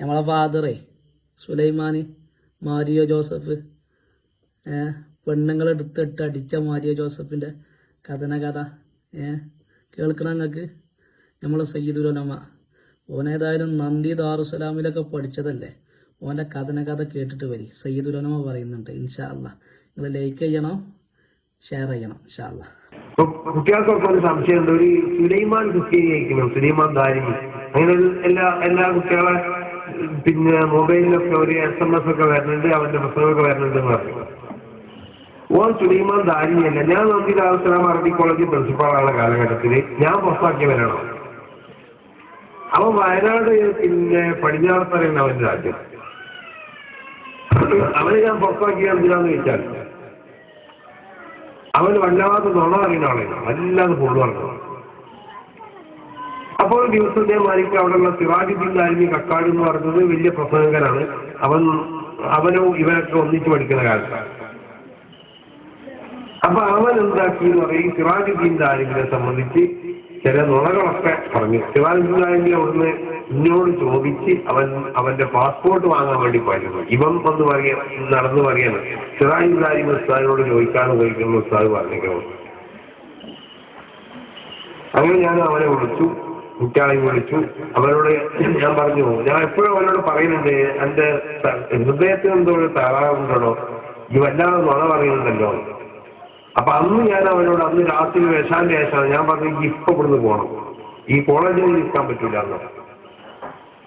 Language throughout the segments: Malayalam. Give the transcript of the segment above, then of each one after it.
നമ്മളെ ഫാദറേ സുലൈമാന് മാരിയോ ജോസഫ് പെണ്ണുങ്ങളെടുത്തിട്ട് അടിച്ച മാരിയോ കഥ ഏ കേൾക്കണം നിങ്ങൾക്ക് നമ്മളെ സയ്യിദുലമ ഓനേതായാലും നന്ദി ദാറുസലാമിലൊക്കെ പഠിച്ചതല്ലേ? ഓന്റെ കഥന കഥ കേട്ടിട്ട് വരി. സയ്യിദുലമ പറയുന്നുണ്ട് ഇൻഷാ അല്ല നിങ്ങൾ ലൈക്ക് ചെയ്യണം ഷെയർ ചെയ്യണം ഇൻഷാ അല്ലാ കുട്ടികൾക്കൊക്കെ ഒരു സംശയമുണ്ട്. ഒരു സുലൈമാൻ സുലൈമാൻ അങ്ങനെ എല്ലാ എല്ലാ കുട്ടികളെ പിന്നെ മൊബൈലിലൊക്കെ ഒരു എസ് എം എസ് ഒക്കെ വരുന്നുണ്ട് അവന്റെ പുസ്തകമൊക്കെ വരുന്നുണ്ട് എന്ന് പറഞ്ഞു. ഓൻ സുലൈമാൻ ദാരിയല്ല. ഞാൻ നോക്കി ദാറുസലാം അറബി കോളേജ് പ്രിൻസിപ്പാളാണ് കാലഘട്ടത്തിൽ ഞാൻ പുറത്താക്കിയവരാണ് അവൻ വയനാട് പിന്നെ പടിഞ്ഞാറത്തറയാണ് അവന്റെ രാജ്യം. അവനെ ഞാൻ പുറത്താക്കിയ എന്തിനാന്ന് ചോദിച്ചാൽ അവൻ വല്ലാതെ നുണ അറിയുന്ന ആളാണ് വല്ലാതെ പൊള്ളു പറഞ്ഞു അപ്പോൾ ദിവസത്തെ ദിവസം ഇതേമാതിരിക്ക് അവിടെയുള്ള സിറാജുദ്ദീൻ ആലിമി കക്കാട് എന്ന് പറഞ്ഞത് വലിയ പ്രസംഗകനാണ് അവൻ അവനും ഇവനൊക്കെ ഒന്നിച്ചു പഠിക്കുന്ന കാലത്താണ് അപ്പൊ അവൻ എന്താക്കി എന്ന് പറയും സിറാജുദ്ദീൻ ആലിമിനെ സംബന്ധിച്ച് ചില നുണകളൊക്കെ പറഞ്ഞു. സിറാജുദ്ദീൻ ആലിമിനെ അവിടുന്ന് എന്നോട് ചോദിച്ച് അവൻ അവന്റെ പാസ്പോർട്ട് വാങ്ങാൻ വേണ്ടി പോയിരുന്നു. ഇവൻ വന്ന് പറയാൻ നടന്നു പറയാണ് സിറാജുദ്ദീൻ ദാരിമി ഉസ്താദിനോട് ചോദിക്കാതെ ചോദിക്കുന്ന ഉസ്താദ് പറഞ്ഞേക്കണം? അങ്ങനെ ഞാൻ അവനെ വിളിച്ചു. കുട്ടികളെയും വിളിച്ചു. അവരോട് ഞാൻ പറഞ്ഞു ഞാൻ എപ്പോഴും അവരോട് പറയുന്നുണ്ട് എന്റെ ഹൃദയത്തിന് എന്തോ ഒരു തകരാറുണ്ടോ ഈ വല്ലാതെ നുണ പറയുന്നുണ്ടല്ലോ. അപ്പൊ അന്ന് ഞാൻ അവനോട് അന്ന് രാത്രി വിഷാന്റെ ശേഷമാണ് ഞാൻ പറഞ്ഞു "ഇയ്യ് ഇപ്പൊ ഇവിടുന്ന് പോകണം ഈ കോളേജിൽ നിൽക്കാൻ പറ്റൂല എന്ന്.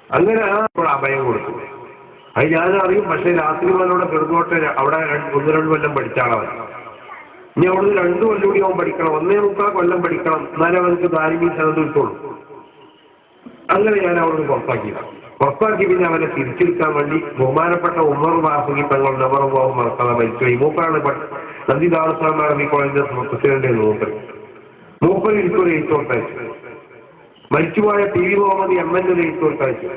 അങ്ങനെ ആ ഇപ്പോൾ അഭയം കൊടുത്തു. അത് ഞാൻ അറിയും പക്ഷെ രാത്രി അവനോട് കിടന്നോട്ടെ അവിടെ ഒന്ന് രണ്ട് കൊല്ലം പഠിച്ചാളവൻ. ഇനി അവിടുന്ന് രണ്ടു കൊല്ലം കൂടി അവൻ പഠിക്കണം. ഒന്നേ മുക്കാൽ കൊല്ലം പഠിക്കണം. എന്നാലേ അവനക്ക് ധാരിമീ സനത് കിട്ടുള്ളൂ. അങ്ങനെ ഞാൻ അവിടുന്ന് പുറത്താക്കിയത്. പുറത്താക്കി പിന്നെ അവനെ തിരിച്ചെടുക്കാൻ വേണ്ടി ബഹുമാനപ്പെട്ട ഉമർ വാസുകി തങ്ങൾ നബർ ബാബു മറക്കാതെ മരിച്ചു. ഈ മൂപ്പറാണ് നന്ദി ദാറുസ്ലാം അറബി കോളേജിന്റെ പ്രസിഡന്റ് മൂപ്പർ മൂപ്പർ എനിക്കൊരു എഴുത്തോട്ടയച്ചു മരിച്ചുപോയ P V Muhammad M N ഒരു എഴുത്തോട്ടയച്ചു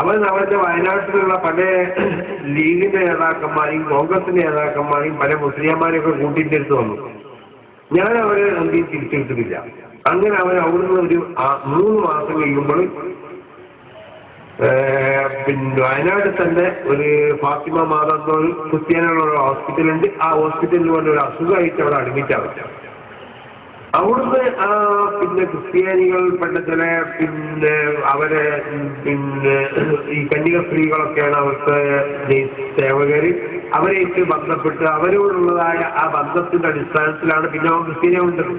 അവൻ അവന്റെ വയനാട്ടിലുള്ള പല ലീഗിന്റെ നേതാക്കന്മാരെയും കോൺഗ്രസിന്റെ നേതാക്കന്മാരെയും പല മുസ്ലിംമാരെയൊക്കെ കൂട്ടിന്റെ അടുത്ത് വന്നു. ഞാൻ അവരെ നന്ദി തിരിച്ചെടുത്തിട്ടില്ല. അങ്ങനെ അവൻ അവിടുന്ന് ഒരു മൂന്ന് മാസം കഴിയുമ്പോൾ പിന്നെ വയനാട് തന്നെ ഒരു ഫാത്തിമ മാതാ എന്ന ഒരു ക്രിസ്ത്യാനികളുടെ ഒരു ഹോസ്പിറ്റലുണ്ട്. ആ ഹോസ്പിറ്റലിൽ കൊണ്ട് ഒരു അസുഖമായിട്ട് അവിടെ അഡ്മിറ്റ് ആവും. അവിടുന്ന് ആ പിന്നെ ക്രിസ്ത്യാനികൾ ചില പിന്നെ അവരെ പിന്നെ ഈ കന്യക സ്ത്രീകളൊക്കെയാണ് അവിടുത്തെ സേവകർ അവരായിട്ട് ബന്ധപ്പെട്ട് അവരോടുള്ളതായ ആ ബന്ധത്തിന്റെ അടിസ്ഥാനത്തിലാണ് പിന്നെ അവൻ ക്രിസ്ത്യാനിയുണ്ടത്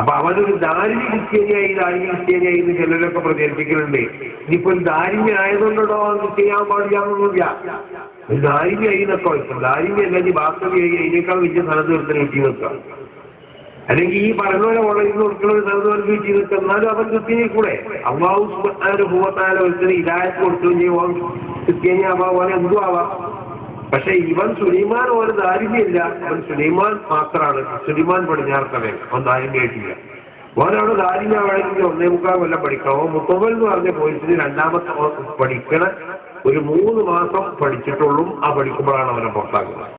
അപ്പൊ അവനൊരു ദാരിദ്ര്യ ക്രിസ്ത്യാനിയായി ദാരിദ്ര്യ ക്രിസ്ത്യാനിയായി എന്ന് ചിലരൊക്കെ പ്രചരിപ്പിക്കുന്നുണ്ട്. ഇനിയിപ്പോ ഒരു ദാരിദ്ര്യ ആയതുകൊണ്ടോ അവന് ചെയ്യാൻ പാടില്ലാന്നൊന്നുമില്ല ഒരു ദാരിദ്ര്യായി നിൽക്കാം. ഇപ്പൊ ദാരിദ്ര്യ അല്ലെങ്കിൽ ബാസ്തവിയായി അതിനേക്കാൾ വലിയ സ്ഥലത്ത് ഒരുത്തനെ കിട്ടി നിൽക്കാം അല്ലെങ്കിൽ ഈ പറഞ്ഞ പോലെ കോളേജിൽ കൊടുക്കുന്ന ഒരു സ്ഥലത്ത് കിട്ടി നിൽക്കാം എന്നാലും അവൻ ക്രിസ്ത്യാനി കൂടെ. അമ്മാവും സുബ്ഹാനഹു ഭൂവത്താല ഒരുത്തന് ഇതായത് കൊടുക്കുകയും ചെയ്യും ക്രിസ്ത്യാനി ആവാം അവനെ എന്തും ആവാം. പക്ഷെ ഇവൻ സുലൈമാൻ ഒരു ദാരിദ്ര്യമില്ല. അവൻ സുലൈമാൻ മാത്രമാണ് സുലൈമാൻ പടിഞ്ഞാറത്തവൻ. അവൻ ദാരിദ്ര്യമായിട്ടില്ല. ഓനവിടെ ദാരിദ്ര്യമാണെങ്കിൽ ഒന്നേ മുക്കാൽ കൊല്ലം പഠിക്കണം അവൻ എന്ന് പറഞ്ഞ പോലീസിന് രണ്ടാമത്തെ പഠിക്കണ ഒരു മൂന്ന് മാസം പഠിച്ചിട്ടുള്ളൂ ആ പഠിക്കുമ്പോഴാണ് അവനെ പുറത്താക്കുന്നത്.